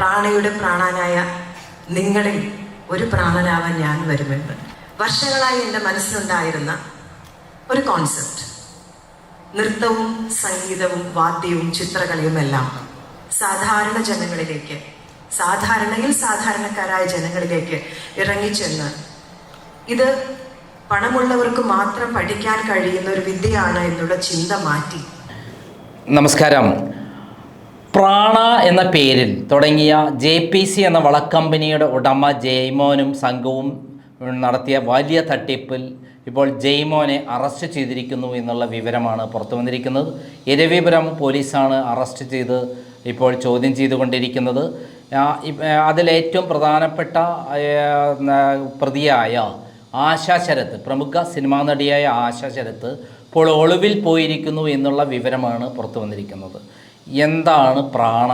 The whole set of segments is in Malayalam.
പ്രാണയുടെ പ്രാണനായ നിങ്ങളിൽ ഒരു പ്രാണനാവാൻ ഞാൻ വരുമെന്ന്. വർഷങ്ങളായി എന്റെ മനസ്സിലുണ്ടായിരുന്ന ഒരു കോൺസെപ്റ്റ് നൃത്തവും സംഗീതവും വാദ്യവും ചിത്രകലയും എല്ലാം സാധാരണ ജനങ്ങളിലേക്ക് സാധാരണയിൽ സാധാരണക്കാരായ ജനങ്ങളിലേക്ക് ഇറങ്ങിച്ചെന്ന് ഇത് പണമുള്ളവർക്ക് മാത്രം പഠിക്കാൻ കഴിയുന്ന ഒരു വിദ്യയാണ് എന്നുള്ള ചിന്ത മാറ്റി. നമസ്കാരം. പ്രാണ എന്ന പേരിൽ തുടങ്ങിയ ജെ പി സി എന്ന വളക്കമ്പനിയുടെ ഉടമ ജെയ്മോനും സംഘവും നടത്തിയ വലിയ തട്ടിപ്പിൽ ഇപ്പോൾ ജെയ്മോനെ അറസ്റ്റ് ചെയ്തിരിക്കുന്നു എന്നുള്ള വിവരമാണ് പുറത്തു വന്നിരിക്കുന്നത്. ഇരവിപുരം പോലീസാണ് അറസ്റ്റ് ചെയ്ത് ഇപ്പോൾ ചോദ്യം ചെയ്തുകൊണ്ടിരിക്കുന്നത്. അതിലേറ്റവും പ്രധാനപ്പെട്ട പ്രതിയായ ആശാ ശരത്ത് പ്രമുഖ സിനിമാ നടിയായ ആശാ ശരത്ത് ഇപ്പോൾ ഒളിവിൽ പോയിരിക്കുന്നു എന്നുള്ള വിവരമാണ് പുറത്തു വന്നിരിക്കുന്നത്. എന്താണ് പ്രാണ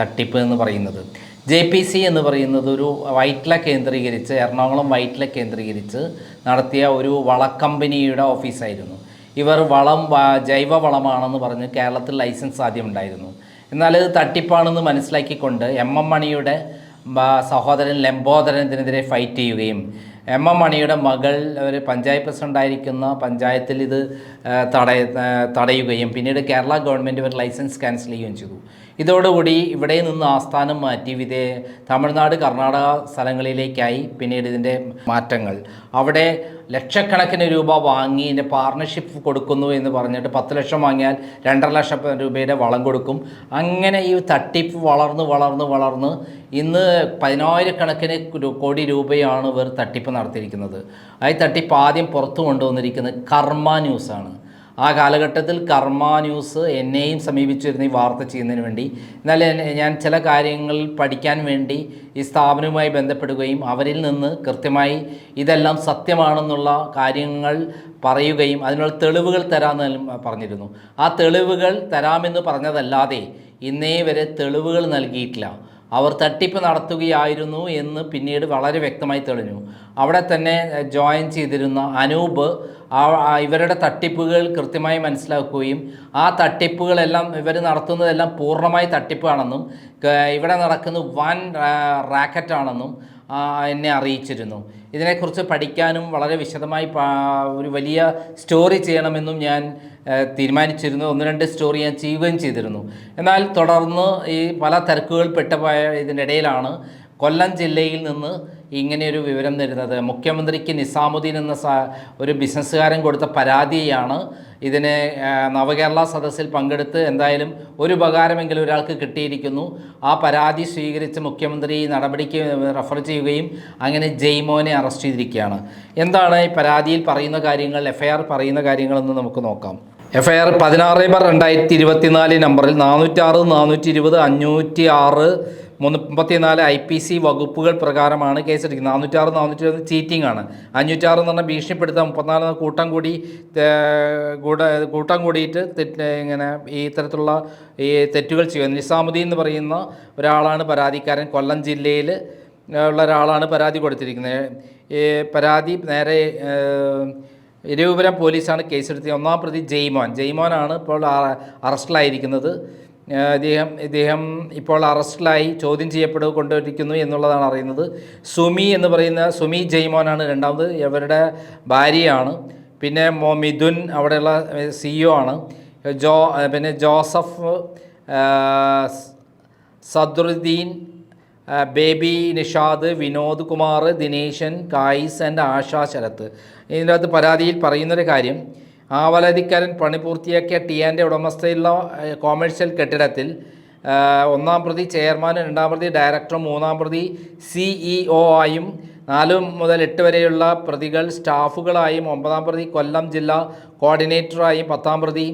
തട്ടിപ്പ് എന്ന് പറയുന്നത്? ജെ പി സി എന്ന് പറയുന്നത് ഒരു വൈറ്റ്ല കേന്ദ്രീകരിച്ച് എറണാകുളം വൈറ്റ്ല കേന്ദ്രീകരിച്ച് നടത്തിയ ഒരു വളക്കമ്പനിയുടെ ഓഫീസായിരുന്നു. ഇവർ വളം ജൈവ വളമാണെന്ന് പറഞ്ഞ് കേരളത്തിൽ ലൈസൻസ് ആദ്യം ഉണ്ടായിരുന്നു. എന്നാൽ ഇത് തട്ടിപ്പാണെന്ന് മനസ്സിലാക്കിക്കൊണ്ട് എം എം മണിയുടെ സഹോദരൻ ലംബോദരൻ ഇതിനെതിരെ ഫൈറ്റ് ചെയ്യുകയും എം എം മണിയുടെ മകൾ ഒരു പഞ്ചായത്ത് പ്രസിഡന്റായിരിക്കുന്ന പഞ്ചായത്തിൽ ഇത് തടയ തടയുകയും പിന്നീട് കേരള ഗവൺമെന്റ് ഒരു ലൈസൻസ് ക്യാൻസൽ ചെയ്യുകയും ചെയ്തു. ഇതോടുകൂടി ഇവിടെ നിന്ന് ആസ്ഥാനം മാറ്റി വിദേ തമിഴ്നാട് കർണാടക സ്ഥലങ്ങളിലേക്കായി പിന്നീട് ഇതിന്റെ മാറ്റങ്ങൾ. അവിടെ ലക്ഷക്കണക്കിന് രൂപ വാങ്ങി ഇതിന്റെ പാർട്ണർഷിപ്പ് കൊടുക്കുന്നു എന്ന് പറഞ്ഞിട്ട് പത്ത് ലക്ഷം വാങ്ങിയാൽ രണ്ടര ലക്ഷം രൂപയുടെ വളം കൊടുക്കും. അങ്ങനെ ഈ തട്ടിപ്പ് വളർന്ന് വളർന്ന് വളർന്ന് ഇന്ന് പതിനായിരക്കണക്കിന് കോടി രൂപയാണ് ഇവർ തട്ടിപ്പ് നടത്തിയിരിക്കുന്നത്. ആ തട്ടിപ്പ് ആദ്യം പുറത്തു കൊണ്ടുവന്നിരിക്കുന്നത് കർമ്മ ന്യൂസാണ്. ആ കാലഘട്ടത്തിൽ കർമ്മ ന്യൂസ് എന്നെയും സമീപിച്ചിരുന്നു ഈ വാർത്ത ചെയ്യുന്നതിന് വേണ്ടി. എന്നാൽ ഞാൻ ചില കാര്യങ്ങൾ പഠിക്കാൻ വേണ്ടി ഈ സ്ഥാപനവുമായി ബന്ധപ്പെടുകയും അവരിൽ നിന്ന് കൃത്യമായി ഇതെല്ലാം സത്യമാണെന്നുള്ള കാര്യങ്ങൾ പറയുകയും അതിനുള്ള തെളിവുകൾ തരാമെന്ന് പറഞ്ഞിരുന്നു. ആ തെളിവുകൾ തരാമെന്ന് പറഞ്ഞതല്ലാതെ ഇന്നേ വരെ തെളിവുകൾ നൽകിയിട്ടില്ല. അവർ തട്ടിപ്പ് നടത്തുകയായിരുന്നു എന്ന് പിന്നീട് വളരെ വ്യക്തമായി തെളിഞ്ഞു. അവിടെ തന്നെ ജോയിൻ ചെയ്തിരുന്ന അനൂപ് ആ- ഇവരുടെ തട്ടിപ്പുകൾ കൃത്യമായി മനസ്സിലാക്കുകയും ആ തട്ടിപ്പുകളെല്ലാം ഇവർ നടത്തുന്നതെല്ലാം പൂർണമായി തട്ടിപ്പാണെന്നും ഇവിടെ നടക്കുന്ന വൻ റാക്കറ്റാണെന്നും എന്നെ അറിയിച്ചിരുന്നു. ഇതിനെക്കുറിച്ച് പഠിക്കാനും വളരെ വിശദമായി ഒരു വലിയ സ്റ്റോറി ചെയ്യണമെന്നും ഞാൻ തീരുമാനിച്ചിരുന്നു. ഒന്ന് രണ്ട് സ്റ്റോറി ഞാൻ ചെയ്യുകയും ചെയ്തിരുന്നു. എന്നാൽ തുടർന്ന് ഈ പല തിരക്കുകൾ പെട്ടുപോയ ഇതിനിടയിലാണ് കൊല്ലം ജില്ലയിൽ നിന്ന് ഇങ്ങനെയൊരു വിവരം തരുന്നത്. മുഖ്യമന്ത്രിക്ക് നിസാമുദ്ദീൻ എന്ന ഒരു ബിസിനസ്സുകാരൻ കൊടുത്ത പരാതിയാണ് ഇതിനെ നവകേരള സദസ്സിൽ പങ്കെടുത്ത് എന്തായാലും ഒരു ഉപകാരമെങ്കിലും ഒരാൾക്ക് കിട്ടിയിരിക്കുന്നു. ആ പരാതി സ്വീകരിച്ച് മുഖ്യമന്ത്രി നടപടിക്ക് റെഫർ ചെയ്യുകയും അങ്ങനെ ജയ്മോനെ അറസ്റ്റ് ചെയ്തിരിക്കുകയാണ്. എന്താണ് ഈ പരാതിയിൽ പറയുന്ന കാര്യങ്ങൾ എഫ്ഐആർ പറയുന്ന കാര്യങ്ങളെന്ന് നമുക്ക് നോക്കാം. എഫ്ഐആർ പതിനാറ് ബാർ രണ്ടായിരത്തി ഇരുപത്തിനാല് നമ്പറിൽ നാനൂറ്റാറ് നാനൂറ്റി ഇരുപത് അഞ്ഞൂറ്റി ആറ് മുപ്പത്തിനാല് ഐ പി സി വകുപ്പുകൾ പ്രകാരമാണ് കേസെടുക്കുന്നത്. നാനൂറ്റാറ് നാനൂറ്റി ഇരുപത് ചീറ്റിംഗ് ആണ്. അഞ്ഞൂറ്റാറ് എന്ന് പറഞ്ഞാൽ ഭീഷണിപ്പെടുത്താൻ മുപ്പത്തിനാല് കൂട്ടം കൂടി കൂട കൂട്ടം കൂടിയിട്ട് ഇങ്ങനെ ഈ തരത്തിലുള്ള ഈ തെറ്റുകൾ ചെയ്യുക. നിസാമുദ്ദീൻ എന്ന് പറയുന്ന ഒരാളാണ് പരാതിക്കാരൻ. കൊല്ലം ജില്ലയിൽ ഉള്ള ഒരാളാണ് പരാതി കൊടുത്തിരിക്കുന്നത്. ഈ പരാതി നേരെ ഇരവിപുരം പോലീസാണ് കേസെടുത്തത്. ഒന്നാം പ്രതി ജെയ്മോൻ. ജെയ്മോനാണ് ഇപ്പോൾ അറസ്റ്റിലായിരിക്കുന്നത്. ഇദ്ദേഹം ഇദ്ദേഹം ഇപ്പോൾ അറസ്റ്റിലായി ചോദ്യം ചെയ്യപ്പെടുക കൊണ്ടിരിക്കുന്നു എന്നുള്ളതാണ് അറിയുന്നത്. സുമി എന്ന് പറയുന്ന സുമി ജെയ്മോനാണ് രണ്ടാമത്. ഇവരുടെ ഭാര്യയാണ്. പിന്നെ മോ മിഥുൻ അവിടെയുള്ള സിഇഒ ആണ്. ജോ പിന്നെ Joseph Sadruddin Baby Nishad Vinod Kumar Dineshan Kais and Asha Sharath അകത്ത് പരാതിയിൽ പറയുന്നൊരു കാര്യം ആവലതിക്കാരൻ പണി പൂർത്തിയാക്കിയ ടിയാന്റെ ഉടമസ്ഥയിലുള്ള കോമേഴ്സ്യൽ കെട്ടിടത്തിൽ ഒന്നാം പ്രതി ചെയർമാൻ രണ്ടാം പ്രതി ഡയറക്ടറും മൂന്നാം പ്രതി സിഇഒ ആയും നാല് മുതൽ എട്ട് വരെയുള്ള പ്രതികൾ സ്റ്റാഫുകളായും ഒമ്പതാം പ്രതി കൊല്ലം ജില്ലാ കോർഡിനേറ്ററായും പത്താം പ്രതി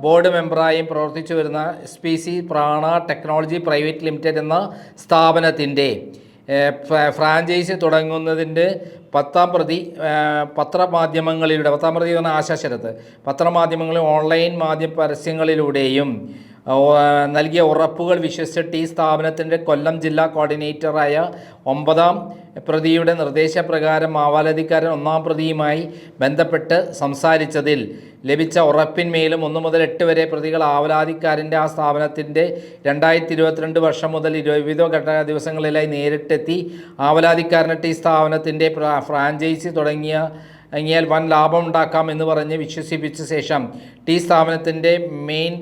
ബോർഡ് മെമ്പറായും പ്രവർത്തിച്ചു വരുന്ന S P C Prana technology private limited എന്ന സ്ഥാപനത്തിന്റെ ഫ്രാഞ്ചൈസി തുടങ്ങുന്നതിന്റെ പത്താം പ്രതി പത്രമാധ്യമങ്ങളിലൂടെ പത്താം പ്രതി എന്ന് ആശാശരത്ത് പത്രമാധ്യമങ്ങളിൽ ഓൺലൈൻ മാധ്യമ പരസ്യങ്ങളിലൂടെയും നൽകിയ ഉറപ്പുകൾ വിശ്വസിച്ചിട്ട് ഈ സ്ഥാപനത്തിന്റെ കൊല്ലം ജില്ലാ കോർഡിനേറ്ററായ ഒമ്പതാം പ്രതിയുടെ നിർദ്ദേശപ്രകാരം മാവാലതിക്കാരൻ ഒന്നാം പ്രതിയുമായി ബന്ധപ്പെട്ട് സംസാരിച്ചതിൽ ലഭിച്ച ഉറപ്പിന്മേലും ഒന്നു മുതൽ എട്ട് വരെ പ്രതികൾ ആവലാതിക്കാരന്റെ ആ സ്ഥാപനത്തിന്റെ രണ്ടായിരത്തി ഇരുപത്തിരണ്ട് വർഷം മുതൽ ഇരുപതോ ഘട്ട ദിവസങ്ങളിലായി നേരിട്ടെത്തി ആവലാതിക്കാരനിട്ട് ഈ സ്ഥാപനത്തിന്റെ ഫ്രാ- ഫ്രാഞ്ചൈസി തുടങ്ങിയ ഇങ്ങിയാൽ വൻ ലാഭം ഉണ്ടാക്കാം എന്ന് പറഞ്ഞ് വിശ്വസിപ്പിച്ച ശേഷം ടീ സ്ഥാപനത്തിന്റെ മെയിൻ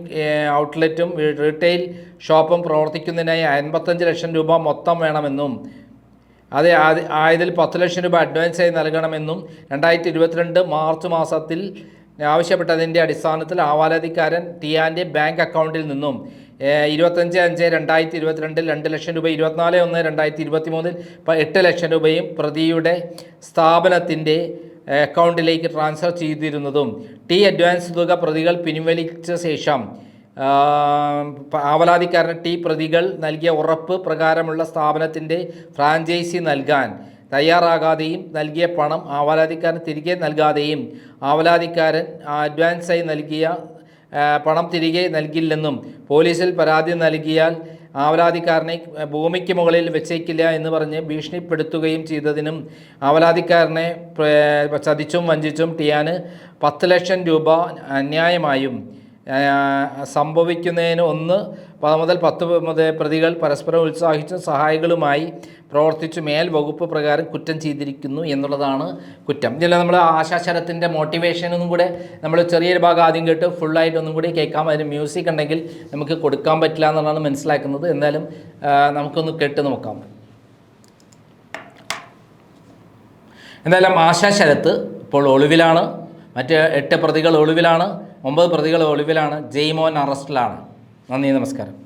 ഔട്ട്ലെറ്റും റീറ്റെയിൽ ഷോപ്പും പ്രവർത്തിക്കുന്നതിനായി അൻപത്തഞ്ച് ലക്ഷം രൂപ മൊത്തം വേണമെന്നും അത് ആയതിൽ പത്ത് ലക്ഷം രൂപ അഡ്വാൻസായി നൽകണമെന്നും രണ്ടായിരത്തി ഇരുപത്തിരണ്ട് മാർച്ച് മാസത്തിൽ ആവശ്യപ്പെട്ടതിന്റെ അടിസ്ഥാനത്തിൽ ആവാലാതിക്കാരൻ ടിയാന്റെ ബാങ്ക് അക്കൗണ്ടിൽ നിന്നും ഇരുപത്തഞ്ച് അഞ്ച് രണ്ടായിരത്തി ഇരുപത്തിരണ്ടിൽ രണ്ട് ലക്ഷം രൂപ ഇരുപത്തിനാല് ഒന്ന് രണ്ടായിരത്തി ഇരുപത്തി മൂന്നിൽ എട്ട് ലക്ഷം രൂപയും പ്രതിയുടെ സ്ഥാപനത്തിന്റെ അക്കൗണ്ടിലേക്ക് ട്രാൻസ്ഫർ ചെയ്തിരുന്നതും ടി അഡ്വാൻസ് തുക പ്രതികൾ പിൻവലിച്ച ശേഷം ആവലാതിക്കാരന് ടി പ്രതികൾ നൽകിയ ഉറപ്പ് പ്രകാരമുള്ള സ്ഥാപനത്തിന്റെ ഫ്രാഞ്ചൈസി നൽകാൻ തയ്യാറാകാതെയും നൽകിയ പണം ആവലാതിക്കാരൻ തിരികെ നൽകാതെയും ആവലാതിക്കാരൻ അഡ്വാൻസായി നൽകിയ പണം തിരികെ നൽകില്ലെന്നും പോലീസിൽ പരാതി നൽകിയാൽ ആവലാതിക്കാരനെ ഭൂമിക്ക് മുകളിൽ വെച്ചേക്കില്ല എന്ന് പറഞ്ഞ് ഭീഷണിപ്പെടുത്തുകയും ചെയ്തതിനും ആവലാതിക്കാരനെ ചതിച്ചും വഞ്ചിച്ചും ടിയാന് പത്ത് ലക്ഷം രൂപ അന്യായമായും സംഭവിക്കുന്നതിന് ഒന്ന് മുതൽ പത്ത് മുതൽ പ്രതികൾ പരസ്പരം ഉത്സാഹിച്ചും സഹായികളുമായി പ്രവർത്തിച്ച് മേൽ വകുപ്പ് പ്രകാരം കുറ്റം ചെയ്തിരിക്കുന്നു എന്നുള്ളതാണ് കുറ്റം. ഇതിൽ നമ്മൾ ആശാശരത്തിന്റെ മോട്ടിവേഷനൊന്നും കൂടെ നമ്മൾ ചെറിയൊരു ഭാഗം ആദ്യം കേട്ട് ഫുള്ളായിട്ട് ഒന്നും കൂടി കേൾക്കാം. അതിന് മ്യൂസിക് ഉണ്ടെങ്കിൽ നമുക്ക് കൊടുക്കാൻ പറ്റില്ല എന്നുള്ളതാണ് മനസ്സിലാക്കുന്നത്. എന്തായാലും നമുക്കൊന്ന് കേട്ട് നോക്കാം. എന്തായാലും ആശാശരത്ത് ഇപ്പോൾ ഒളിവിലാണ്. മറ്റ് എട്ട് പ്രതികൾ ഒളിവിലാണ്. ഒമ്പത് പ്രതികൾ ഒളിവിലാണ്. ജെയ്മോൻ അറസ്റ്റിലാണ് നന്ദി നമസ്കാരം.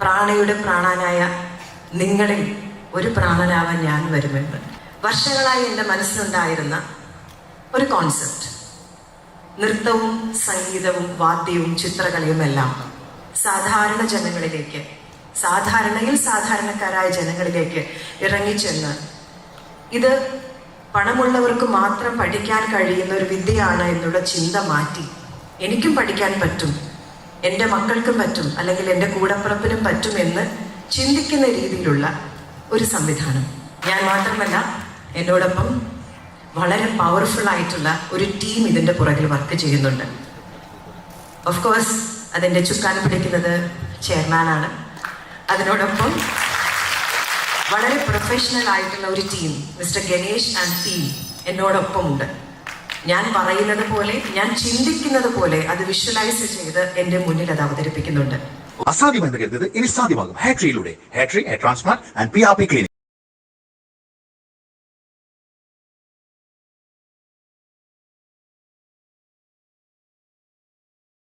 പ്രാണയുടെ പ്രാണനായ നിങ്ങളിൽ ഒരു പ്രാണനാവാൻ ഞാൻ വരുമെന്ന്. വർഷങ്ങളായി എന്റെ മനസ്സിലുണ്ടായിരുന്ന ഒരു കോൺസെപ്റ്റ് നൃത്തവും സംഗീതവും വാദ്യവും ചിത്രകലയും എല്ലാം സാധാരണ ജനങ്ങളിലേക്ക് സാധാരണയിൽ സാധാരണക്കാരായ ജനങ്ങളിലേക്ക് ഇറങ്ങിച്ചെന്ന് ഇത് പണമുള്ളവർക്ക് മാത്രം പഠിക്കാൻ കഴിയുന്ന ഒരു വിദ്യയാണ് എന്നുള്ള ചിന്ത മാറ്റി. എനിക്കും പഠിക്കാൻ പറ്റും. എന്റെ മക്കൾക്കും പറ്റും. അല്ലെങ്കിൽ എന്റെ കൂടപ്പിറപ്പിനും പറ്റും എന്ന് ചിന്തിക്കുന്ന രീതിയിലുള്ള ഒരു സംവിധാനം. ഞാൻ മാത്രമല്ല എന്നോടൊപ്പം വളരെ പവർഫുൾ ആയിട്ടുള്ള ഒരു ടീം ഇതിന്റെ പുറകിൽ വർക്ക് ചെയ്യുന്നുണ്ട്. ഓഫ് കോഴ്സ് അതിന്റെ ചുക്കാൻ പിടിക്കുന്നത് ചെയർമാനാണ് അതിനോടൊപ്പം വളരെ പ്രൊഫഷണൽ ആയിട്ടുള്ള ഒരു team mister Ganesh and team എന്നോടൊപ്പമുണ്ട്. ഞാൻ പറയുന്നത് പോലെ ഞാൻ ചിന്തിക്കുന്നത് പോലെ അത് വിഷ്വലൈസ് ചെയ്ത് എന്റെ മുന്നിൽ അത് അവതരിപ്പിക്കുന്നുണ്ട്. അസാധ്യമെന്ന് കരുതുന്നത് ഇനി സാധ്യമാകും. ഹാട്രിയിലൂടെ Hatri hair transplant and P R P clinic